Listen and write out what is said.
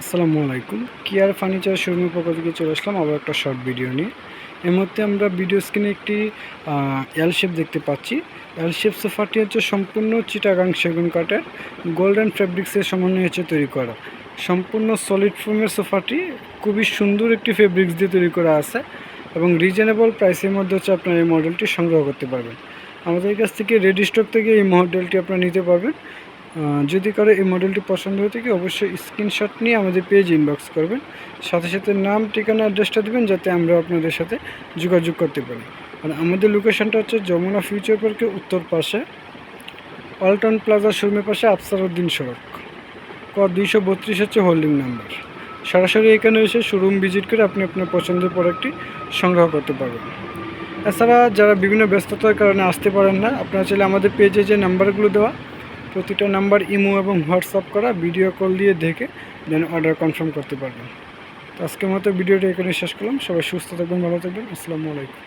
আসসালামু আলাইকুম। কিয়ার ফার্নিচার শোরুমের পক্ষ থেকে চলে আসলাম আবার একটা শর্ট ভিডিও নিয়ে। এর মধ্যে আমরা ভিডিও স্ক্রিনে একটি এল শেপ দেখতে পাচ্ছি। এল শেপ সোফাটি হচ্ছে সম্পূর্ণ চিটাগাং সেগুন কাঠের গোল্ডেন ফেব্রিক্সের সমন্বয়ে হচ্ছে তৈরি করা। সম্পূর্ণ সলিড ফোমের সোফাটি খুবই সুন্দর একটি ফেব্রিক্স দিয়ে তৈরি করা আছে এবং রিজনেবল প্রাইসের মধ্যে হচ্ছে আপনার এই মডেলটি সংগ্রহ করতে পারবেন। আমাদের কাছ থেকে রেডি স্টক থেকে এই মডেলটি আপনারা নিতে পারবেন। যদি কারও এই মডেলটি পছন্দ হয়ে থাকে, অবশ্যই স্ক্রিনশট নিয়ে আমাদের পেজ ইনবক্স করবেন। সাথে সাথে নাম, ঠিকানা অ্যাড্রেসটা দেবেন, যাতে আমরা আপনাদের সাথে যোগাযোগ করতে পারি। আর আমাদের লোকেশনটা হচ্ছে যমুনা ফিউচার পার্কের উত্তর পাশে অল্টন প্লাজা শোরুমের পাশে আফসার উদ্দিন সড়ক। ক দুইশো বত্রিশ হচ্ছে হোল্ডিং নাম্বার সরাসরি এখানে এসে শোরুম ভিজিট করে আপনি আপনার পছন্দের প্রোডাক্টটি সংগ্রহ করতে পারবেন। এছাড়া যারা বিভিন্ন ব্যস্ততার কারণে আসতে পারেন না, আপনারা চাইলে আমাদের পেজে যে নাম্বারগুলো দেওয়া প্রতিটা নাম্বার, ইমো এবং হোয়াটসঅ্যাপ করা, ভিডিও কল দিয়ে দেখে যেন অর্ডার কনফার্ম করতে পারবেন। তো আজকের মতো ভিডিওটা এখানে শেষ করলাম। সবাই সুস্থ থাকবেন, ভালো থাকবেন। আসসালামু আলাইকুম।